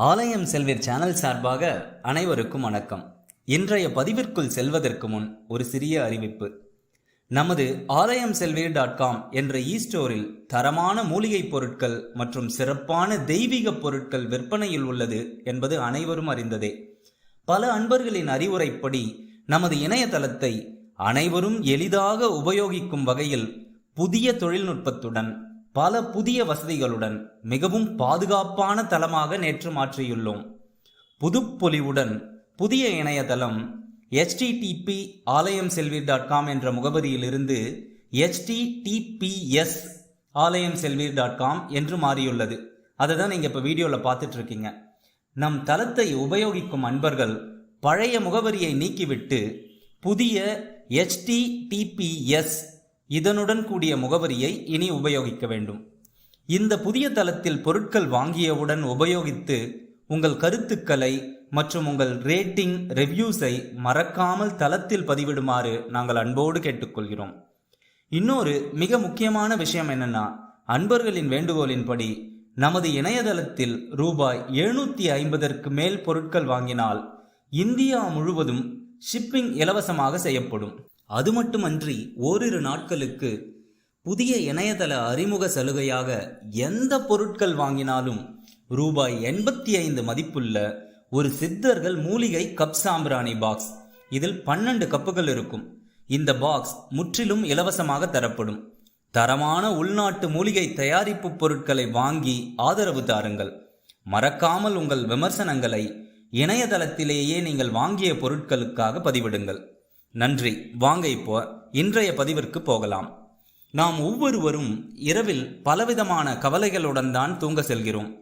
ஆலயம் செல்வீர் சேனல் சார்பாக அனைவருக்கும் வணக்கம். இன்றைய பதிவிற்குள் செல்வதற்கு முன் ஒரு சிறிய அறிவிப்பு. நமது ஆலயம் செல்வீர் டாட் காம் என்ற இ ஸ்டோரில் தரமான மூலிகைப் பொருட்கள் மற்றும் சிறப்பான தெய்வீக பொருட்கள் விற்பனையில் உள்ளது என்பது அனைவரும் அறிந்ததே. பல அன்பர்களின் அறிவுரைப்படி நமது இணையதளத்தை அனைவரும் எளிதாக உபயோகிக்கும் வகையில் புதிய தொழில்நுட்பத்துடன் பல புதிய வசதிகளுடன் மிகவும் பாதுகாப்பான தளமாக நேற்று மாற்றியுள்ளோம். புதுப்பொலிவுடன் புதிய இணையதளம் ஹெச்டிடிபி ஆலயம் செல்வி டாட் காம் என்ற முகவரியிலிருந்து ஹெச்டிடிபிஎஸ் ஆலயம் செல்வி டாட் காம் என்று மாறியுள்ளது. அதை தான் நீங்கள் இப்போ வீடியோவில் பார்த்துட்டு இருக்கீங்க நம் தளத்தை உபயோகிக்கும் அன்பர்கள் பழைய முகவரியை நீக்கிவிட்டு புதிய ஹெச்டிடிபிஎஸ் இதனுடன் கூடிய முகவரியை இனி உபயோகிக்க வேண்டும். இந்த புதிய தளத்தில் பொருட்கள் வாங்கியவுடன் உபயோகித்து உங்கள் கருத்துக்களை மற்றும் உங்கள் ரேட்டிங் ரிவ்யூஸை மறக்காமல் தளத்தில் பதிவிடுமாறு நாங்கள் அன்போடு கேட்டுக்கொள்கிறோம். இன்னொரு மிக முக்கியமான விஷயம் என்னன்னா அன்பர்களின் வேண்டுகோளின்படி நமது இணையதளத்தில் ரூபாய் எழுநூத்தி ஐம்பதற்கு மேல் பொருட்கள் வாங்கினால் இந்தியா முழுவதும் ஷிப்பிங் இலவசமாக செய்யப்படும். அது மட்டுமன்றி ஓரிரு நாட்களுக்கு புதிய இணையதள அறிமுக சலுகையாக எந்த பொருட்கள் வாங்கினாலும் ரூபாய் எண்பத்தி ஐந்து மதிப்புள்ள ஒரு சித்தர்கள் மூலிகை கப் சாம்பிராணி பாக்ஸ். இதில் பன்னெண்டு கப்புகள் இருக்கும். இந்த பாக்ஸ் முற்றிலும் இலவசமாக தரப்படும். தரமான உள்நாட்டு மூலிகை தயாரிப்பு பொருட்களை வாங்கி ஆதரவு தாருங்கள். மறக்காமல் உங்கள் விமர்சனங்களை இணையதளத்திலேயே நீங்கள் வாங்கிய பொருட்களுக்காக பதிவிடுங்கள். நன்றி. வாங்க இப்போ இன்றைய பதிவிற்கு போகலாம். நாம் ஒவ்வொருவரும் இரவில் பலவிதமான கவலைகளுடன் தான் தூங்க செல்கிறோம்.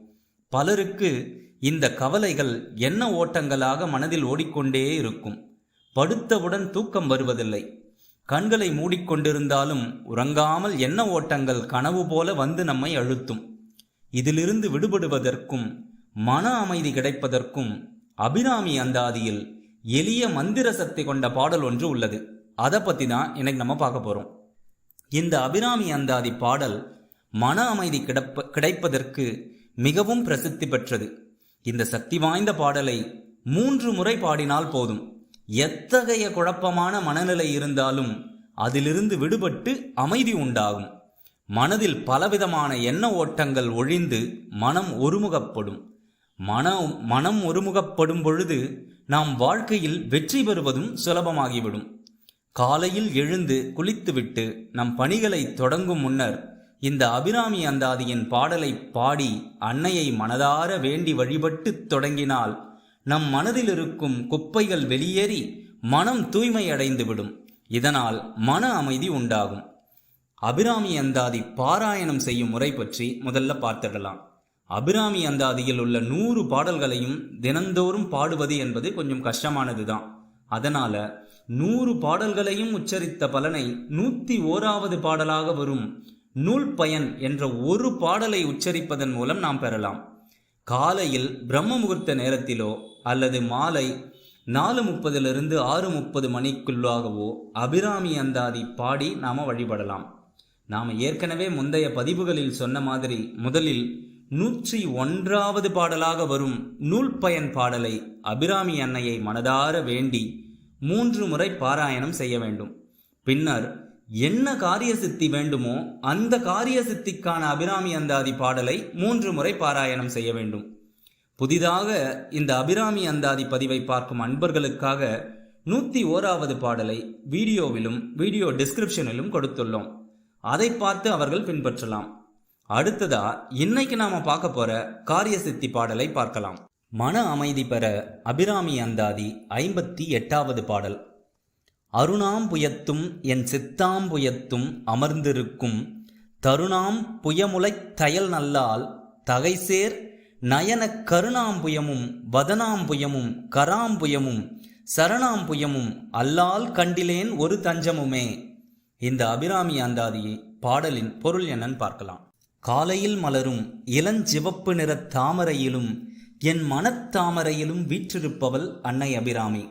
பலருக்கு இந்த கவலைகள் என்ன ஓட்டங்களாக மனதில் ஓடிக்கொண்டே இருக்கும். படுத்தவுடன் தூக்கம் வருவதில்லை. கண்களை மூடிக்கொண்டிருந்தாலும் உறங்காமல் என்ன ஓட்டங்கள் கனவு போல வந்து நம்மை அழுத்தும். இதிலிருந்து விடுபடுவதற்கும் மன அமைதி கிடைப்பதற்கும் அபிராமி அந்தாதியில் எளிய மந்திர சக்தி கொண்ட பாடல் ஒன்று உள்ளது. அதை பற்றி தான் எனக்கு நம்ம பார்க்க போகிறோம் இந்த அபிராமி அந்தாதி பாடல் மன அமைதி கிடப்ப கிடைப்பதற்கு மிகவும் பிரசித்தி பெற்றது. இந்த சக்தி வாய்ந்த பாடலை மூன்று முறை பாடினால் போதும். எத்தகைய குழப்பமான மனநிலை இருந்தாலும் அதிலிருந்து விடுபட்டு அமைதி உண்டாகும். மனதில் பலவிதமான எண்ண ஓட்டங்கள் ஒழிந்து மனம் ஒருமுகப்படும். மனம் மனம் ஒருமுகப்படும் பொழுது நாம் வாழ்க்கையில் வெற்றி பெறுவதும் சுலபமாகிவிடும். காலையில் எழுந்து குளித்துவிட்டு நம் பணிகளை தொடங்கும் முன்னர் இந்த அபிராமி அந்தாதியின் பாடலை பாடி அன்னையை மனதார வேண்டி வழிபட்டு தொடங்கினால் நம் மனதில் இருக்கும் குப்பைகள் வெளியேறி மனம் தூய்மை அடைந்துவிடும் இதனால் மன அமைதி உண்டாகும். அபிராமி அந்தாதி பாராயணம் செய்யும் முறை பற்றி முதல்ல பார்த்திடலாம். அபிராமி அந்தாதியில் உள்ள நூறு பாடல்களையும் தினந்தோறும் பாடுவது என்பது கொஞ்சம் கஷ்டமானது தான் அதனால நூறு பாடல்களையும் உச்சரித்த பலனை நூத்தி ஓராவது பாடலாக வரும் நூல் பயன் என்ற ஒரு பாடலை உச்சரிப்பதன் மூலம் நாம் பெறலாம். காலையில் பிரம்ம முகூர்த்த நேரத்திலோ அல்லது மாலை நாலு முப்பதிலிருந்து ஆறு முப்பது மணிக்குள்ளாகவோ அபிராமி அந்தாதி பாடி நாம வழிபடலாம். நாம் ஏற்கனவே முந்தைய பதிவுகளில் சொன்ன மாதிரி முதலில் நூற்றி ஒன்றாவது பாடலாக வரும் நூல் பயன் பாடலை அபிராமி அன்னையை மனதார வேண்டி மூன்று முறை பாராயணம் செய்ய வேண்டும். பின்னர் என்ன காரிய சித்தி வேண்டுமோ அந்த காரிய சித்திக்கான அபிராமி அந்தாதி பாடலை மூன்று முறை பாராயணம் செய்ய வேண்டும். புதிதாக இந்த அபிராமி அந்தாதி பதிவை பார்க்கும் அன்பர்களுக்காக நூற்றி ஓராவது பாடலை வீடியோவிலும் வீடியோ டிஸ்கிரிப்ஷனிலும் கொடுத்துள்ளோம். அதை பார்த்து அவர்கள் பின்பற்றலாம். அடுத்ததா இன்னைக்கு நாம பார்க்க போற காரிய சித்தி பாடலை பார்க்கலாம். மன அமைதி பெற அபிராமி அந்தாதி ஐம்பத்தி எட்டாவது பாடல். அருணாம் புயத்தும் என் சித்தாம் புயத்தும் அமர்ந்திருக்கும். தருணாம் புயமுலைத் தயல் நல்லால் தகைசேர் நயன கருணாம்புயமும் வதனாம்புயமும் கராம்புயமும் சரணாம்புயமும் அல்லால் கண்டிலேன் ஒரு தஞ்சமுமே. இந்த அபிராமி அந்தாதி பாடலின் பொருள் என்னன்னு பார்க்கலாம். காலையில் மலரும் இளஞ்சிவப்பு நிற தாமரையிலும் என் மனத்தாமரையிலும் வீற்றிருப்பவள் அன்னை அபிராமி.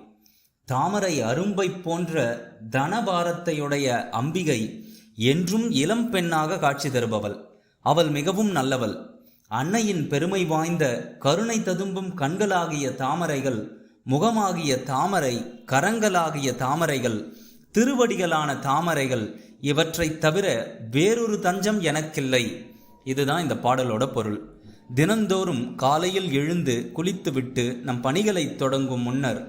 தாமரை அரும்பை போன்ற தனபாரத்தையுடைய அம்பிகை என்றும் இளம் பெண்ணாக காட்சி தருபவள். அவள் மிகவும் நல்லவள். அன்னையின் பெருமை வாய்ந்த கருணை ததும்பும் கண்களாகிய தாமரைகள் முகமாகிய தாமரை கரங்களாகிய தாமரைகள் திருவடிகளான தாமரைகள் இவற்றைத் தவிர வேறொரு தஞ்சம் எனக்கில்லை. இதுதான் இந்த பாடலோட பொருள். தினந்தோறும் காலையில் எழுந்து குளித்துவிட்டு நம் பணிகளை தொடங்கும் முன்னர்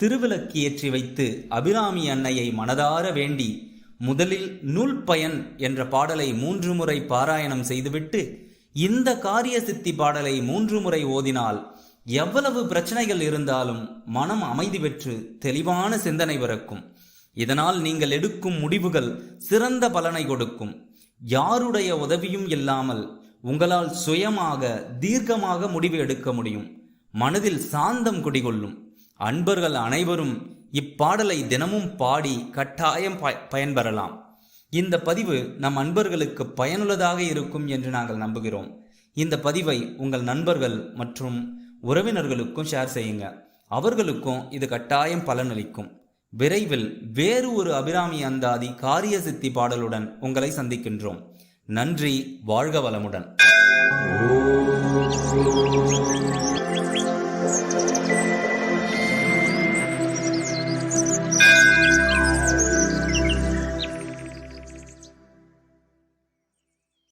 திருவிளக்கு ஏற்றி வைத்து அபிராமி அன்னையை மனதார வேண்டி முதலில் நூல் பயன் என்ற பாடலை மூன்று முறை பாராயணம் செய்துவிட்டு இந்த காரிய சித்தி பாடலை மூன்று முறை ஓதினால் எவ்வளவு பிரச்சனைகள் இருந்தாலும் மனம் அமைதி பெற்று தெளிவான சிந்தனை பிறக்கும். இதனால் நீங்கள் எடுக்கும் முடிவுகள் சிறந்த பலனை கொடுக்கும். யாருடைய உதவியும் இல்லாமல் உங்களால் சுயமாக தீர்க்கமாக முடிவு எடுக்க முடியும். மனதில் சாந்தம் குடிகொள்ளும். அன்பர்கள் அனைவரும் இப்பாடலை தினமும் பாடி கட்டாயம் ப- பயன்பெறலாம். இந்த பதிவு நம் அன்பர்களுக்கு பயனுள்ளதாக இருக்கும் என்று நாங்கள் நம்புகிறோம். இந்த பதிவை உங்கள் நண்பர்கள் மற்றும் உறவினர்களுக்கும் ஷேர் செய்யுங்க. அவர்களுக்கும் இது கட்டாயம் பலனளிக்கும். விரைவில் வேறு ஒரு அபிராமி அந்தாதி காரிய சித்தி பாடலுடன் உங்களை சந்திக்கின்றோம். நன்றி வாழ்க வளமுடன்.